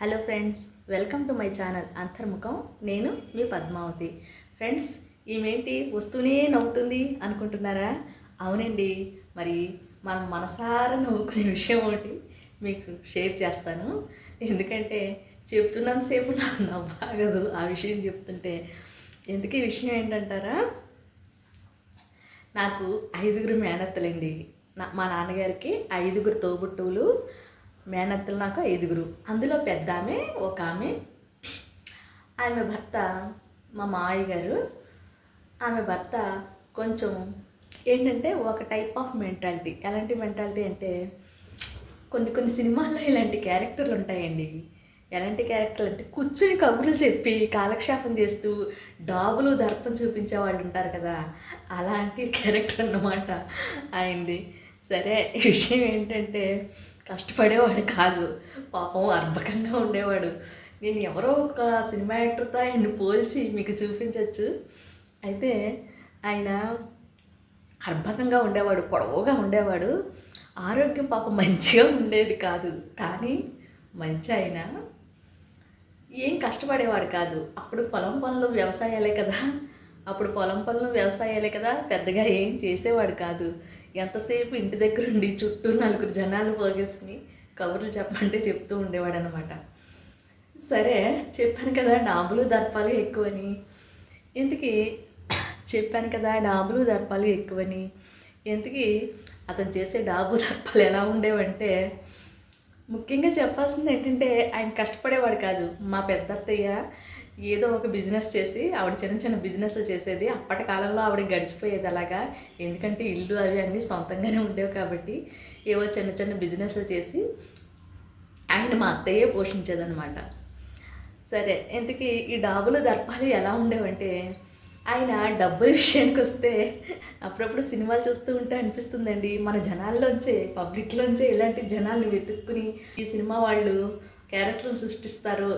Hello friends welcome to my channel Antarmukham. నేను మీ Padmavati. Friends ఈమెంటి? వస్తూనే నవ్వుతుంది అనుకుంటున్నారా? అవునండి. మరి మనం మనసారా నవ్వుకునే విషయం ఒకటి మీకు షేర్ చేస్తాను. ఎందుకంటే చెప్తున్నంతసేపు నాకు నవ్వాగదు ఆ విషయం చెప్తుంటే. ఎందుకు ఈ విషయం ఏంటంటారా? నాకు ఐదుగురు మేనత్తలండి. నా మా నాన్నగారికి ఐదుగురు తోబుట్టువులు మేనత్తలు నాకు ఐదుగురు. అందులో పెద్ద ఆమె ఒక ఆమె ఆమె భర్త మా మాయ గారు. ఆమె భర్త కొంచెం ఏంటంటే ఒక టైప్ ఆఫ్ మెంటాలిటీ ఎలాంటి మెంటాలిటీ అంటే కొన్ని కొన్ని సినిమాల్లో ఇలాంటి క్యారెక్టర్లు ఉంటాయండి ఎలాంటి క్యారెక్టర్లు అంటే కూర్చుని కబుర్లు చెప్పి కాలక్షేపం చేస్తూ డాబులు దర్పం చూపించే వాళ్ళు ఉంటారు కదా అలాంటి క్యారెక్టర్ అన్నమాట అయింది సరే విషయం ఏంటంటే కష్టపడేవాడు కాదు. పాపం అర్భకంగా ఉండేవాడు. నేను ఎవరో ఒక సినిమా యాక్టర్తో ఆయన్ని పోల్చి మీకు చూపించవచ్చు అయితే ఆయన అర్భకంగా ఉండేవాడు పొడవుగా ఉండేవాడు. ఆరోగ్యం పాపం మంచిగా ఉండేది కాదు. కానీ మంచి ఆయన. ఏం కష్టపడేవాడు కాదు. అప్పుడు పొలం పనులు వ్యవసాయాలే కదా. అప్పుడు పొలం పనులు వ్యవసాయాలే కదా పెద్దగా ఏం చేసేవాడు కాదు. ఎంతసేపు ఇంటి దగ్గర ఉండి చుట్టూ నలుగురు జనాలు పోగేసుకుని కబుర్లు చెప్పంటే చెప్తూ ఉండేవాడు అనమాట సరే చెప్పాను కదా డాబులు దర్పాలు ఎక్కువని. ఇంతకీ చెప్పాను కదా డాబులు దర్పాలు ఎక్కువని. ఇంతకీ అతను చేసే డాబు దర్పాలు ఎలా ఉండేవంటే ముఖ్యంగా చెప్పాల్సింది ఏంటంటే ఆయన కష్టపడేవాడు కాదు. మా పెద్ద అత్తయ్య ఏదో ఒక బిజినెస్ చేసి ఆవిడ చిన్న చిన్న బిజినెస్ చేసేది. అప్పటి కాలంలో ఆవిడ గడిచిపోయేది అలాగా. ఎందుకంటే ఇల్లు అవి అన్నీ సొంతంగానే ఉండేవి కాబట్టి ఏవో చిన్న చిన్న బిజినెస్లు చేసి ఆయన మా అత్తయ్యే పోషించేదనమాట సరే ఇంతకీ ఈ డాబులు దర్పాలు ఎలా ఉండేవంటే ఆయన డబ్బుల విషయానికి వస్తే అప్పుడప్పుడు సినిమాలు చూస్తూ ఉంటే అనిపిస్తుందండి. మన జనాల్లోంచే పబ్లిక్లోంచే ఇలాంటి జనాల్ని వెతుక్కుని ఈ సినిమా వాళ్ళు క్యారెక్టర్లు సృష్టిస్తారు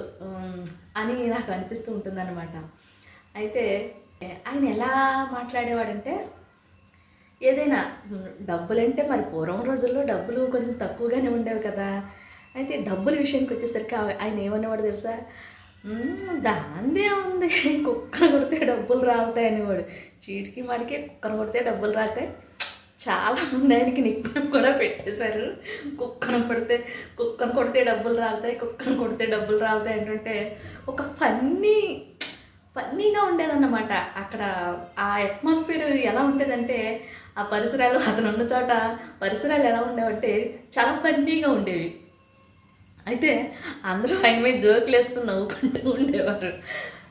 అని నాకు అనిపిస్తూ ఉంటుందన్నమాట. అయితే ఆయన ఎలా మాట్లాడేవాడంటే ఏదైనా డబ్బులంటే మరి పూర్వం రోజుల్లో డబ్బులు కొంచెం తక్కువగానే ఉండేవి కదా. అయితే డబ్బుల విషయానికి వచ్చేసరికి ఆయన ఏమనేవాడు తెలుసా? దాందే ఉంది. కుక్కను కొడితే డబ్బులు రావుతాయి అనేవాడు. చీటికి మాడికి కుక్కను కొడితే డబ్బులు రాతాయి చాలా మంది ఆయనకి నిత్యం కూడా పెట్టేశారు. కుక్కను పడితే కుక్కను కొడితే డబ్బులు రాలుతాయి కుక్కను కొడితే డబ్బులు రాలుతాయి ఏంటంటే ఒక ఫన్నీ ఫన్నీగా ఉండేదన్నమాట. అక్కడ ఆ అట్మాస్ఫియర్ ఎలా ఉండేదంటే ఆ పరిసరాలు అతను ఉన్న చోట పరిసరాలు ఎలా ఉండేవంటే చాలా ఫన్నీగా ఉండేవి. అయితే అందరూ ఆయన మీద జోకులు వేసుకుని నవ్వుకుంటూ ఉండేవారు.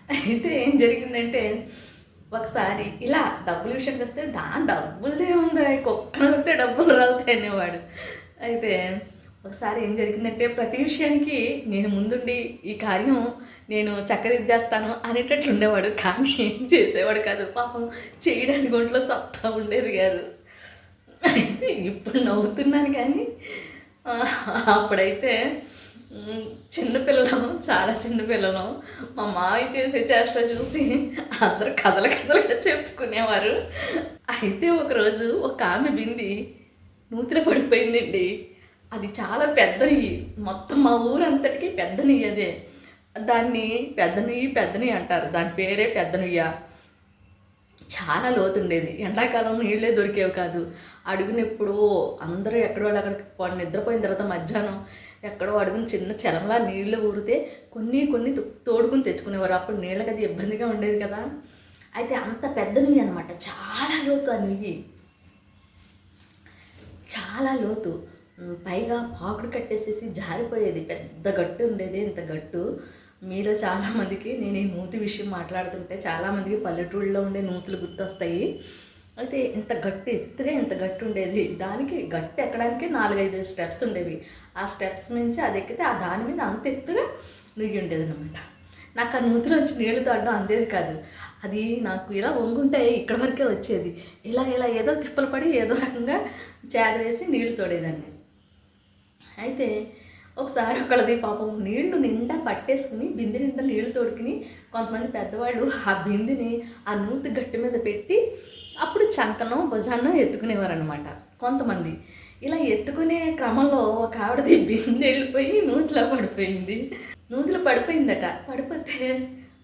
అయితే ఏం జరిగిందంటే ఒకసారి ఇలా డబ్బుల విషయానికి వస్తే దా డబ్బులదే ఉంది కుక్కను డబ్బులు రావుతాయి అనేవాడు. అయితే ఒకసారి ఏం జరిగిందంటే ప్రతి విషయానికి నేను ముందుండి ఈ కార్యం నేను చక్కదిద్దేస్తాను అనేటట్లు ఉండేవాడు. కానీ ఏం చేసేవాడు కాదు. పాపం చేయడానికి ఒంట్లో సత్తా ఉండేది కాదు. అయితే ఇప్పుడు నవ్వుతున్నాను కానీ అప్పుడైతే మ్, చిన్నపిల్లలం చాలా చిన్నపిల్లలం మా మావి చేసే చేష్ట చూసి అందరూ కథలు కథలుగా చెప్పుకునేవారు. అయితే ఒకరోజు ఒక ఆమె బింది నూతిన పడిపోయిందండి. అది చాలా పెద్ద నెయ్యి. మొత్తం మా ఊరంతటికీ పెద్ద నెయ్యి అదే. దాన్ని పెద్ద నెయ్యి పెద్ద నెయ్యి అంటారు. దాని పేరే పెద్ద నెయ్య? చాలా లోతు ఉండేది ఎండాకాలం నీళ్ళే దొరికేవి కాదు. అడుగునెప్పుడు అందరూ ఎక్కడో వాళ్ళు అక్కడికి నిద్రపోయిన తర్వాత మధ్యాహ్నం ఎక్కడో అడుగున చిన్న చెలంలా నీళ్ళు ఊరితే కొన్ని కొన్ని తోడుకుని తెచ్చుకునేవారు. అప్పుడు నీళ్ళకి అది ఇబ్బందిగా ఉండేది కదా. అయితే అంత పెద్ద నీళ్ళు అనమాట చాలా లోతు ఆ నీళ్ళు. చాలా లోతు. పైగా పాకుడు కట్టేసేసి జారిపోయేది. పెద్ద గట్టు ఉండేది ఇంత గట్టు. మీలో చాలామందికి నేను ఈ నూతి విషయం మాట్లాడుతుంటే చాలామందికి పల్లెటూళ్ళలో ఉండే నూతులు గుర్తొస్తాయి. అయితే ఇంత గట్టు ఎత్తుగా ఇంత గట్టు ఉండేది. దానికి గట్టు ఎక్కడానికి నాలుగైదు స్టెప్స్ ఉండేవి. ఆ స్టెప్స్ నుంచి అది ఎక్కితే ఆ దాని మీద అంత ఎత్తుగా నుయ్యి ఉండేది అనమాట నాకు ఆ నూతిలోంచి నీళ్ళు తాడడం అందేది కాదు. అది నాకు ఇలా వంగుంటే ఇక్కడ వరకే వచ్చేది. ఇలా ఇలా ఏదో తిప్పలు పడి ఏదో రకంగా చేరవేసి నీళ్ళు తోడేదాన్ని. అయితే ఒకసారి ఒకళ్ళది పాపం నీళ్ళు నిండా పట్టేసుకుని బిందె నిండా నీళ్ళు తోడుకుని కొంతమంది పెద్దవాళ్ళు ఆ బిందెని ఆ నూతి గట్టి మీద పెట్టి అప్పుడు చంకనో భుజాన్నో ఎత్తుకునేవారు అనమాట కొంతమంది. ఇలా ఎత్తుకునే క్రమంలో ఒక ఆవిడది బిందె వెళ్ళిపోయి నూతిలో పడిపోయింది. నూతిలో పడిపోయిందట. పడిపోతే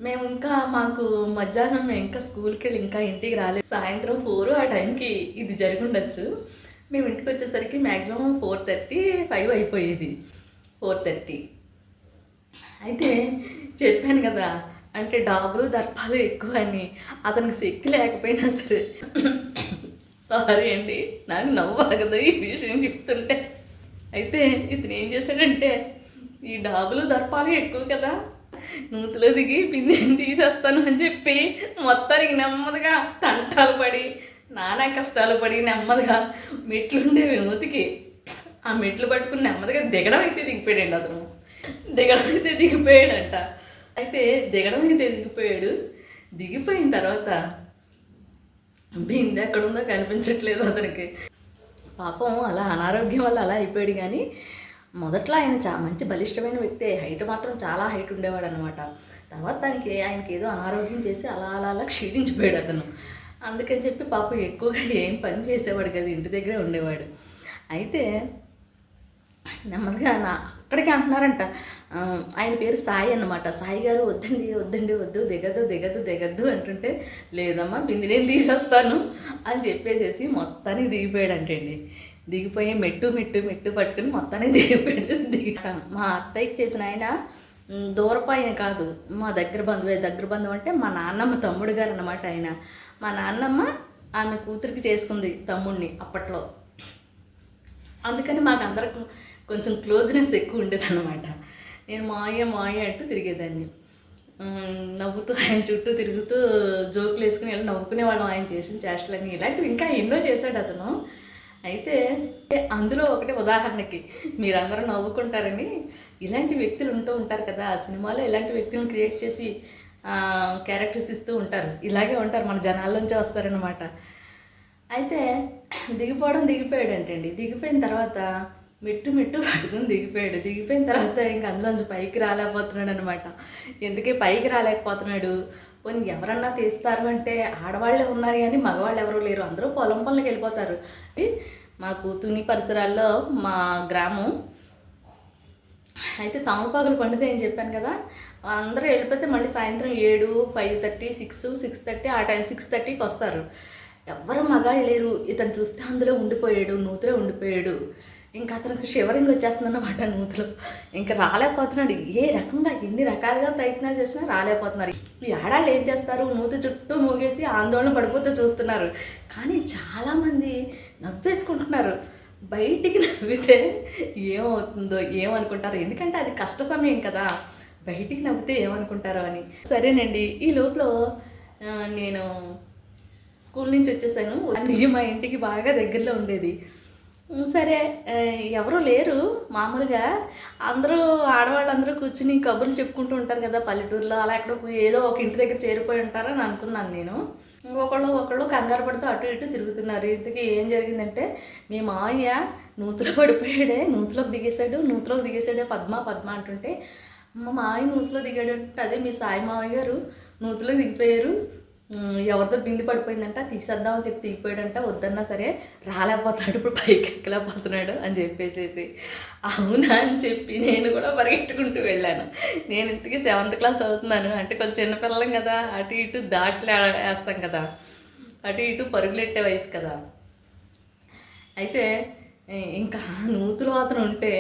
మేము ఇంకా మాకు మధ్యాహ్నం మేము ఇంకా స్కూల్కి వెళ్ళి ఇంకా ఇంటికి రాలేదు. సాయంత్రం ఫోర్ ఆ టైంకి ఇది జరిగి ఉండొచ్చు. మేము ఇంటికి వచ్చేసరికి మ్యాక్సిమం ఫోర్ థర్టీ ఫైవ్ అయిపోయేది. Four thirty. అయితే చెప్పాను కదా అంటే డాబులు దర్పాలు ఎక్కువ అని అతనికి శక్తి లేకపోయినా సరే. సారీ అండి నాకు నవ్వు ఆగదు ఈ విషయం చెప్తుంటే. అయితే ఇతను ఏం చేశాడంటే ఈ డాబులు దర్పాలు ఎక్కువ కదా నూతిలో దిగి పిండిని తీసేస్తాను అని చెప్పి మొత్తానికి నెమ్మదిగా తంటాలు పడి నానా కష్టాలు పడి నెమ్మదిగా మెట్లుండేవి నూతికి ఆ మెట్లు పట్టుకుని నెమ్మదిగా దిగడం అయితే దిగిపోయాడు అతను. దిగడం అయితే దిగిపోయాడంట. అయితే దిగడం అయితే దిగిపోయాడు. దిగిపోయిన తర్వాత బిందె ఎక్కడుందో కనిపించట్లేదు అతనికి. పాపం అలా అనారోగ్యం వల్ల అలా అయిపోయాడు కానీ మొదట్లో ఆయన చా మంచి బలిష్టమైన వ్యక్తి. హైట్ మాత్రం చాలా హైట్ ఉండేవాడు అనమాట తర్వాత దానికి ఆయనకి ఏదో అనారోగ్యం చేసి అలా అలా అలా క్షీణించిపోయాడు అతను. అందుకని చెప్పి పాపం ఎక్కువగా ఏం పని చేసేవాడు కదా. ఇంటి దగ్గరే ఉండేవాడు. అయితే నెమ్మదిగా నా అక్కడికి అంటున్నారంట. ఆయన పేరు సాయి అన్నమాట. సాయి గారు వద్దండి వద్దండి వద్దు దిగద్దు దిగద్దు దిగద్దు అంటుంటే లేదమ్మా బింది నేను తీసేస్తాను అని చెప్పేసేసి మొత్తానికి దిగిపోయాడంటండి. దిగిపోయి మెట్టు మెట్టు మెట్టు పట్టుకుని మొత్తానికి దిగిపోయాడు. దిగిటాను మా అత్తయ్యకి చేసిన ఆయన దూరపాయన కాదు. మా దగ్గర బంధువే దగ్గర బంధువు అంటే మా నాన్నమ్మ తమ్ముడు గారు అనమాట ఆయన. మా నాన్నమ్మ ఆమె కూతురికి చేసుకుంది తమ్ముడిని అప్పట్లో. అందుకని మాకు అందరికి కొంచెం క్లోజ్నెస్ ఎక్కువ ఉండేది అనమాట నేను మాయ మాయ అంటూ తిరిగేదాన్ని. నవ్వుతూ ఆయన చుట్టూ తిరుగుతూ జోకులు వేసుకుని ఇలా నవ్వుకునేవాళ్ళం ఆయన చేసిన చేష్టలని ఇలాంటివి ఇంకా ఎన్నో చేశాడు అతను. అయితే అందులో ఒకటి ఉదాహరణకి మీరందరూ నవ్వుకుంటారని ఇలాంటి వ్యక్తులు ఉంటూ ఉంటారు కదా. ఆ సినిమాలో ఇలాంటి వ్యక్తులను క్రియేట్ చేసి క్యారెక్టర్స్ ఇస్తూ ఉంటారు. ఇలాగే ఉంటారు మన జనాల్లోంచి వస్తారనమాట అయితే దిగిపోవడం దిగిపోయాడంటండి. దిగిపోయిన తర్వాత మెట్టు మెట్టు పట్టుకుని దిగిపోయాడు. దిగిపోయిన తర్వాత ఇంక అందులోంచి పైకి రాలేకపోతున్నాడు అనమాట ఎందుకే పైకి రాలేకపోతున్నాడు? పోనీ ఎవరన్నా తీస్తారు అంటే ఆడవాళ్ళే ఉన్నారు కానీ మగవాళ్ళు ఎవరు లేరు. అందరూ పొలం పనులకు వెళ్ళిపోతారు. మాకు తుని పరిసరాల్లో మా గ్రామం. అయితే తమలపాకులు పండుతాయి అని చెప్పాను కదా. అందరూ వెళ్ళిపోతే మళ్ళీ సాయంత్రం ఏడు five thirty six six thirty ఆ టైం సిక్స్ థర్టీకి వస్తారు. ఎవ్వరు మగాళ్ళు లేరు. ఇతను చూస్తే అందులో ఉండిపోయాడు నూతిలో ఉండిపోయాడు. ఇంకా అతనికి షివరింగ్ వచ్చేస్తుందన్నమాట నూతులు ఇంకా రాలేకపోతున్నాడు. ఏ రకంగా ఎన్ని రకాలుగా ప్రయత్నాలు చేసినా రాలేకపోతున్నారు. ఈ ఆడాళ్ళు ఏం చేస్తారు? నూతి చుట్టూ మూగేసి ఆందోళన పడిపోతూ చూస్తున్నారు. కానీ చాలామంది నవ్వేసుకుంటున్నారు. బయటికి నవ్వితే ఏమవుతుందో ఏమనుకుంటారు. ఎందుకంటే అది కష్ట సమయం కదా. బయటికి నవ్వితే ఏమనుకుంటారో అని. సరేనండి. ఈ లోపల నేను స్కూల్ నుంచి వచ్చేసాను. నిజం మా ఇంటికి బాగా దగ్గరలో ఉండేది. సరే ఎవరూ ఎవరు లేరు. మామూలుగా అందరూ ఆడవాళ్ళందరూ కూర్చుని కబుర్లు చెప్పుకుంటూ ఉంటారు కదా పల్లెటూరులో. అలా ఎక్కడో ఏదో ఒక ఇంటి దగ్గర చేరిపోయి ఉంటారని అనుకున్నాను నేను. ఒకళ్ళు ఒకళ్ళు కంగారు పడుతూ అటు ఇటు తిరుగుతున్నారు. ఇంతకీ ఏం జరిగిందంటే మీ మావయ్య నూతులో పడిపోయాడే నూతులోకి దిగేశాడు నూతులోకి దిగేశాడే పద్మ పద్మ అంటుంటే మా మావయ్య నూతులో దిగాడు అంటే అదే మీ సాయి మావయ్య గారు నూతులో దిగిపోయారు. ఎవరిదో ఎవరితో బింది పడిపోయిందంట తీసేద్దామని చెప్పి దిగిపోయాడంట వద్దన్నా సరే రాలేకపోతున్నాడు ఇప్పుడు పైకి ఎక్కలేకపోతున్నాడు అని చెప్పేసేసి. అవునా అని చెప్పి నేను కూడా పరిగెట్టుకుంటూ వెళ్ళాను. నేను ఇంతకీ సెవెంత్ క్లాస్ చదువుతున్నాను అంటే కొంచెం చిన్నపిల్లం కదా అటు ఇటు దాట్లు వేస్తాం కదా. అటు ఇటు పరుగులెట్టే వయసు కదా. అయితే ఇంకా నూతులు అతను ఉంటే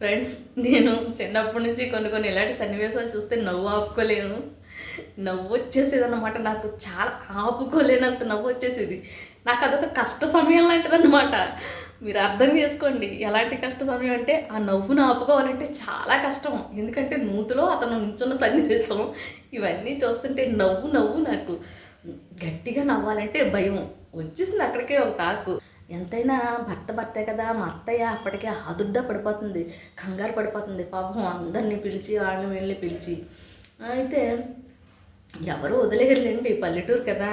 ఫ్రెండ్స్ నేను చిన్నప్పటి నుంచి కొన్ని కొన్ని ఇలాంటి సన్నివేశాలు చూస్తే నవ్వు ఆపుకోలేను. నవ్వు వచ్చేసేది అనమాట నాకు చాలా ఆపుకోలేనంత నవ్వు వచ్చేసేది నాకు అదొక కష్ట సమయం లాంటిది అనమాట మీరు అర్థం చేసుకోండి ఎలాంటి కష్ట సమయం అంటే ఆ నవ్వును ఆపుకోవాలంటే చాలా కష్టం. ఎందుకంటే నూతులో అతను నించున్న సన్నివేశం ఇవన్నీ చూస్తుంటే నవ్వు నవ్వు నాకు. గట్టిగా నవ్వాలంటే భయం. వచ్చేసింది అక్కడికే ఒక తాకు ఎంతైనా భర్త భర్తే కదా మా అత్తయ్య అప్పటికే ఆదుర్ద పడిపోతుంది కంగారు పడిపోతుంది పాపం అందరినీ పిలిచి వాళ్ళని వీళ్ళని పిలిచి. అయితే ఎవరు వదిలేరులేండి పల్లెటూరు కదా.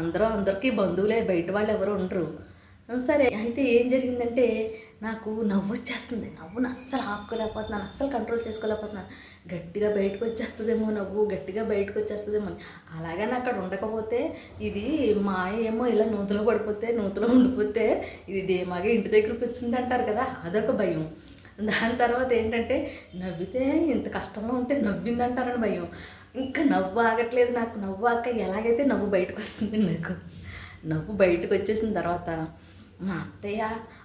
అందరూ అందరికీ బంధువులే బయట వాళ్ళు ఎవరు ఉండరు. సరే అయితే ఏం జరిగిందంటే నాకు నవ్వు వచ్చేస్తుంది. నవ్వును అస్సలు ఆపుకోలేకపోతున్నాను అస్సలు కంట్రోల్ చేసుకోలేకపోతున్నాను. గట్టిగా బయటకు వచ్చేస్తుందేమో నవ్వు గట్టిగా బయటకు వచ్చేస్తుందేమో అని. అలాగని అక్కడ ఉండకపోతే ఇది మాయ ఏమో ఇలా నూతులో పడిపోతే నూతులో ఉండిపోతే ఇది దేమాగే ఇంటి దగ్గరకు వచ్చింది అంటారు కదా అదొక భయం. దాని తర్వాత ఏంటంటే నవ్వితే ఇంత కష్టంగా ఉంటే నవ్విందంటారని భయం. ఇంకా నవ్వు ఆగట్లేదు నాకు. నవ్వు ఆక ఎలాగైతే నవ్వు బయటకు వస్తుంది నాకు. నవ్వు బయటకు వచ్చేసిన తర్వాత మా అత్తయ్య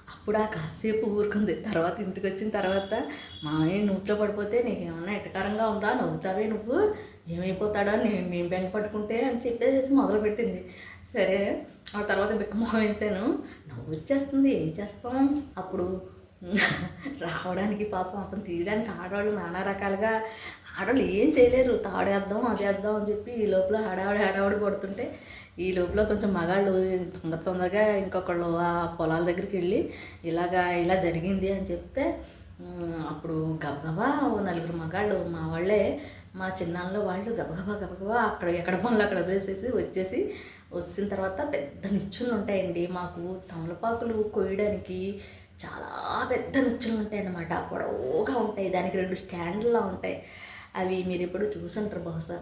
అప్పుడు ఆ కాసేపు ఊరుకుంది. తర్వాత ఇంటికి వచ్చిన తర్వాత మామయ్య నూట్లో పడిపోతే నీకు ఏమన్నా ఎటకారంగా ఉందా? నవ్వుతావే నువ్వు. ఏమైపోతాడో నేను మేము బెంగ పట్టుకుంటే అని చెప్పేసి మొదలుపెట్టింది. సరే ఆ తర్వాత బిక్కమొహం వేసాను. నవ్వు వచ్చేస్తుంది ఏం చేస్తాం? అప్పుడు రావడానికి పాపం అతను తీయడానికి ఆడవాళ్ళు నానా రకాలుగా ఆడవాళ్ళు ఏం చేయలేరు. తాడేద్దాం అదేద్దాం అని చెప్పి ఈ లోపల హడావిడి హడావిడి పడుతుంటే ఈ లోపల కొంచెం మగాళ్ళు తొందర తొందరగా ఇంకొకళ్ళు ఆ పొలాల దగ్గరికి వెళ్ళి ఇలాగా ఇలా జరిగింది అని చెప్తే అప్పుడు గబగబా ఓ నలుగురు మగాళ్ళు మా వాళ్ళే మా చిన్నాళ్ళు వాళ్ళు గబగబా గబగబా అక్కడ ఎక్కడ పనులు అక్కడ వదిలేసేసి వచ్చేసి వచ్చిన తర్వాత పెద్ద నిచ్చులు ఉంటాయండి. మాకు తమలపాకులు కొయ్యడానికి చాలా పెద్ద నిచ్చులు ఉంటాయి అన్నమాట పొడవుగా ఉంటాయి. దానికి రెండు స్టాండ్లా ఉంటాయి. అవి మీరు ఎప్పుడు చూసుంటారు బహుశా.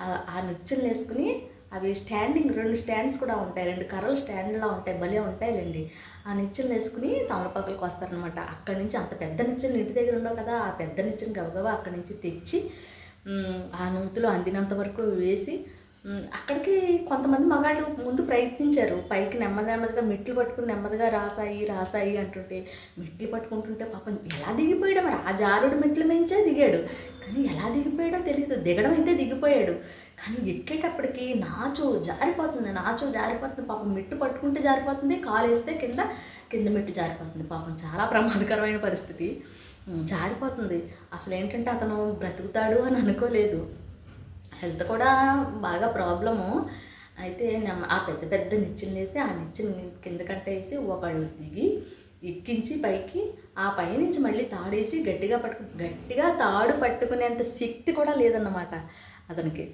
ఆ- ఆ వేసుకుని అవి స్టాండింగ్ రెండు స్టాండ్స్ కూడా ఉంటాయి రెండు కర్రలు స్టాండ్లా ఉంటాయి భలే ఉంటాయిలేండి. ఆ నిచ్చెలు వేసుకుని తమలపాకులకు వస్తారనమాట అక్కడి నుంచి అంత పెద్ద నిచ్చెలు ఇంటి దగ్గర ఉండవు కదా ఆ పెద్ద నిచ్చెను గబగబా అక్కడి నుంచి తెచ్చి ఆ నూతులు అందినంత వరకు వేసి అక్కడికి కొంతమంది మగాళ్ళు ముందు ప్రయత్నించారు. పైకి నెమ్మది నెమ్మదిగా మెట్లు పట్టుకుని నెమ్మదిగా రాసాయి రాసాయి అంటుంటే మెట్లు పట్టుకుంటుంటే పాపం ఎలా దిగిపోయాడు మరి? ఆ జారుడు మెట్లు మించే దిగాడు. కానీ ఎలా దిగిపోయాడో తెలియదు దిగడం అయితే దిగిపోయాడు. కానీ ఎక్కేటప్పటికి నాచో జారిపోతుంది నాచో జారిపోతుంది. పాపం మెట్టు పట్టుకుంటే జారిపోతుంది కాలు వేస్తే కింద కింద మెట్టు జారిపోతుంది. పాపం చాలా ప్రమాదకరమైన పరిస్థితి. జారిపోతుంది. అసలు ఏంటంటే అతను బ్రతుకుతాడు అని అనుకోలేదు. హెల్త్ కూడా బాగా ప్రాబ్లము. అయితే ఆ పెద్ద పెద్ద నిచ్చెన వేసి ఆ నిచ్చెన కింద కట్టేసి ఒకళ్ళు దిగి ఎక్కించి పైకి ఆ పైనుంచి మళ్ళీ తాడేసి గట్టిగా పట్టుకు గట్టిగా తాడు పట్టుకునేంత శక్తి కూడా లేదన్నమాట అతనికి.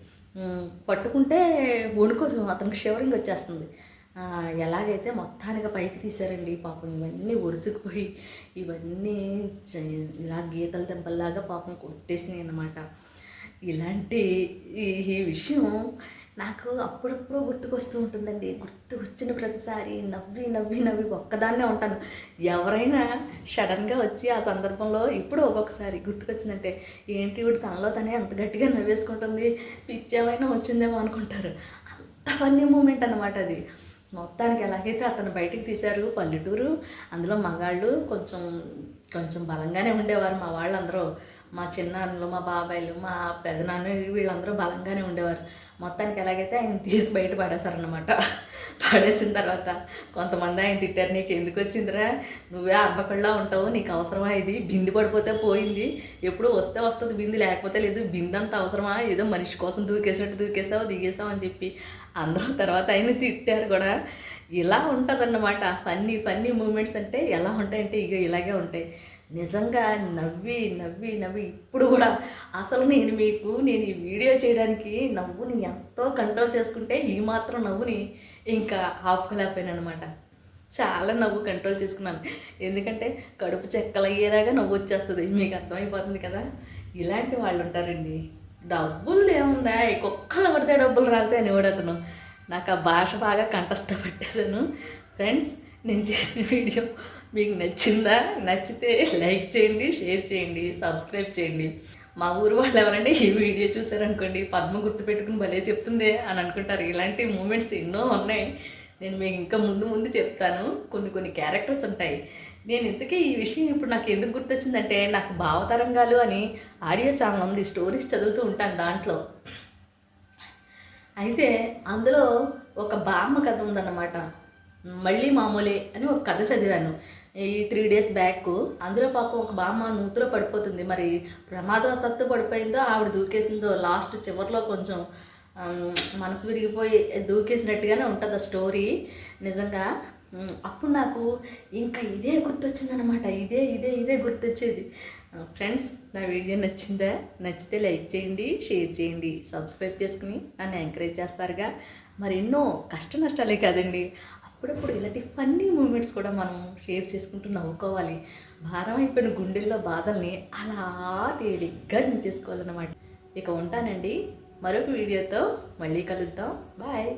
పట్టుకుంటే వణుకోదు అతనికి షివరింగ్ వచ్చేస్తుంది. ఎలాగైతే మొత్తానికి పైకి తీశారండి పాపం ఇవన్నీ ఒరుసుకుపోయి ఇవన్నీ ఇలా గీతల దెబ్బల్లాగా పాపం కొట్టేసినాయి అన్నమాట. ఇలాంటి ఈ విషయం నాకు అప్పుడప్పుడు గుర్తుకొస్తూ ఉంటుందండి. గుర్తు వచ్చిన ప్రతిసారి నవ్వి నవ్వి నవ్వి ఒక్కదాన్నే ఉంటాను. ఎవరైనా సడన్గా వచ్చి ఆ సందర్భంలో ఇప్పుడు ఒక్కొక్కసారి గుర్తుకొచ్చిందంటే ఏంటి ఇప్పుడు తనలో తనే అంత గట్టిగా నవ్వేసుకుంటుంది? పిచ్చేమైనా వచ్చిందేమో అనుకుంటారు. అంత ఫన్నీ మూమెంట్ అనమాట అది. మొత్తానికి ఎలాగైతే అతను బయటికి తీశారు పల్లెటూరు అందులో మగాళ్ళు కొంచెం కొంచెం బలంగానే ఉండేవారు మా వాళ్ళందరూ. మా చిన్నాన్నలు మా బాబాయిలు మా పెదనాన్న వీళ్ళందరూ బలంగానే ఉండేవారు. మొత్తానికి ఎలాగైతే ఆయన తీసి బయట పడేశారనమాట పడేసిన తర్వాత కొంతమంది ఆయన తిట్టారు నీకు ఎందుకు వచ్చిందిరా? నువ్వే అర్భకళ్ళ ఉంటావు నీకు అవసరమా ఇది? బింది పడిపోతే పోయింది. ఎప్పుడు వస్తే వస్తుంది బింది లేకపోతే లేదు బింది అంత అవసరమా? ఏదో మనిషి కోసం దూకేసినట్టు దూకేసావు దిగేసావు అని చెప్పి. అందరూ తర్వాత ఆయన తిట్టారు కూడా. ఇలా ఉంటుందన్నమాట. ఫన్నీ ఫన్నీ మూమెంట్స్ అంటే ఎలా ఉంటాయంటే ఇక ఇలాగే ఉంటాయి. నిజంగా నవ్వి నవ్వి నవ్వి ఇప్పుడు కూడా అసలు నేను మీకు నేను ఈ వీడియో చేయడానికి నవ్వుని ఎంతో కంట్రోల్ చేసుకుంటే ఈ మాత్రం నవ్వుని ఇంకా ఆపుకోలేకపోయాను అనమాట చాలా నవ్వు కంట్రోల్ చేసుకున్నాను. ఎందుకంటే కడుపు చెక్కలయ్యేలాగా నవ్వు వచ్చేస్తుంది. మీకు అర్థమైపోతుంది కదా? ఇలాంటి వాళ్ళు ఉంటారండి. డబ్బులు ఏముందా? ఒక్కళ్ళు పడితే డబ్బులు రాలితే అని అతను. నాకు ఆ భాష బాగా కంఠస్థ పట్టేశాను. ఫ్రెండ్స్ నేను చేసిన వీడియో మీకు నచ్చిందా? నచ్చితే లైక్ చేయండి షేర్ చేయండి సబ్స్క్రైబ్ చేయండి. మా ఊరు వాళ్ళు ఎవరంటే ఈ వీడియో చూసారనుకోండి పద్మ గుర్తుపెట్టుకుని భలే చెప్తుంది అని అనుకుంటారు. ఇలాంటి మూమెంట్స్ ఎన్నో ఉన్నాయి. నేను మీకు ఇంకా ముందు ముందు చెప్తాను. కొన్ని కొన్ని క్యారెక్టర్స్ ఉంటాయి. నేను ఇంతకీ ఈ విషయం ఇప్పుడు నాకు ఎందుకు గుర్తొచ్చిందంటే నాకు భావతరంగాలు అని ఆడియో ఛానల్ ఉంది. స్టోరీస్ చదువుతూ ఉంటాను దాంట్లో. అయితే అందులో ఒక బామ్మ కథ ఉందన్నమాట. మళ్ళీ మామూలే అని ఒక కథ చదివాను. ఈ త్రీ డేస్ బ్యాక్ అందులో పాపం ఒక బామ్మ నూతులో పడిపోతుంది. మరి ప్రమాదవశత్తు పడిపోయిందో ఆవిడ దూకేసిందో లాస్ట్ చివరిలో కొంచెం మనసు విరిగిపోయి దూకేసినట్టుగానే ఉంటుంది ఆ స్టోరీ నిజంగా అప్పుడు నాకు ఇంకా ఇదే గుర్తొచ్చిందనమాట ఇదే ఇదే ఇదే గుర్తొచ్చేది. ఫ్రెండ్స్ నా వీడియో నచ్చిందా? నచ్చితే లైక్ చేయండి షేర్ చేయండి సబ్స్క్రైబ్ చేసుకుని నన్ను ఎంకరేజ్ చేస్తారుగా. మరి ఎన్నో కష్ట నష్టాలే కాదండి. అప్పుడప్పుడు ఇలాంటి ఫన్నీ మూమెంట్స్ కూడా మనం షేర్ చేసుకుంటూ నవ్వుకోవాలి. భారం అయిపోయిన గుండెల్లో బాధల్ని అలా తేలిగ్గా దించేసుకోవాలన్నమాట ఇక ఉంటానండి. మరొక వీడియోతో మళ్ళీ కలుద్దాం. బాయ్.